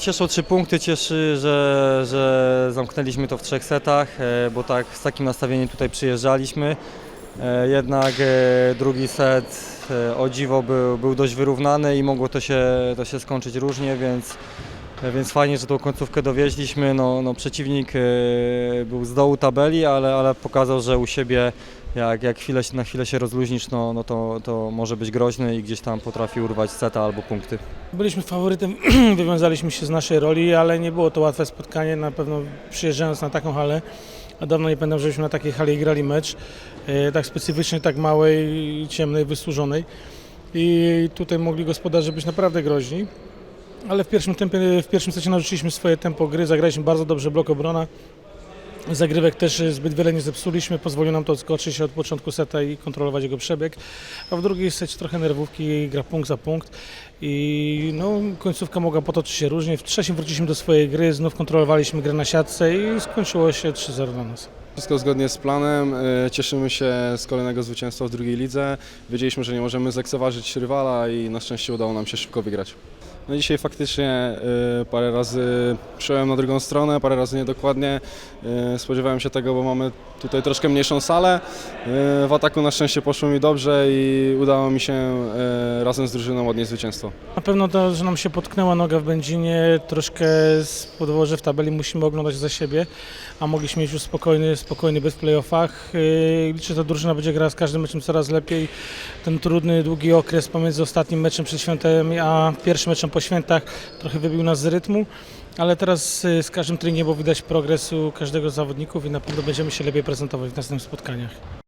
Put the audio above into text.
cieszą trzy punkty, cieszy, że, że zamknęliśmy to w trzech setach, e, bo tak z takim nastawieniem tutaj przyjeżdżaliśmy. E, Jednak e, drugi set o dziwo był, był dość wyrównany i mogło to się, to się skończyć różnie, więc, więc fajnie, że tą końcówkę dowieźliśmy. No, no, przeciwnik e, był z dołu tabeli, ale, ale pokazał, że u siebie jak, jak chwilę, na chwilę się rozluźnisz, no, no to, to może być groźny i gdzieś tam potrafi urwać seta albo punkty. Byliśmy faworytem, wywiązaliśmy się z naszej roli, ale nie było to łatwe spotkanie. Na pewno przyjeżdżając na taką halę, a dawno nie pamiętam, żebyśmy na takiej hali grali mecz, e, tak specyficznej, tak małej, ciemnej, wysłużonej. I tutaj mogli gospodarze być naprawdę groźni. Ale w pierwszym tempie, w pierwszym secie narzuciliśmy swoje tempo gry, zagraliśmy bardzo dobrze blok obrona. Zagrywek też zbyt wiele nie zepsuliśmy, pozwoliło nam to odskoczyć od początku seta i kontrolować jego przebieg. A w drugiej secie trochę nerwówki, gra punkt za punkt i no, końcówka mogła potoczyć się różnie. W trzecim wróciliśmy do swojej gry, znów kontrolowaliśmy grę na siatce i skończyło się 3-0 dla nas. Wszystko zgodnie z planem. y, Cieszymy się z kolejnego zwycięstwa w drugiej lidze. Wiedzieliśmy, że nie możemy zlekceważyć rywala i na szczęście udało nam się szybko wygrać. No dzisiaj faktycznie y, parę razy przyjąłem na drugą stronę, parę razy niedokładnie. Y, Spodziewałem się tego, bo mamy tutaj troszkę mniejszą salę. Y, W ataku na szczęście poszło mi dobrze i udało mi się razem z drużyną odnieść zwycięstwo. Na pewno to, że nam się potknęła noga w Będzinie, troszkę z podłoże w tabeli musimy oglądać za siebie, a mogliśmy mieć już spokojny, spokojny bez playoffach. Liczę, że ta drużyna będzie grała z każdym meczem coraz lepiej. Ten trudny, długi okres pomiędzy ostatnim meczem przed świętami, a pierwszym meczem po świętach trochę wybił nas z rytmu. Ale teraz yy, z każdym treningiem widać progres u każdego z zawodników i na pewno będziemy się lepiej prezentować w następnych spotkaniach.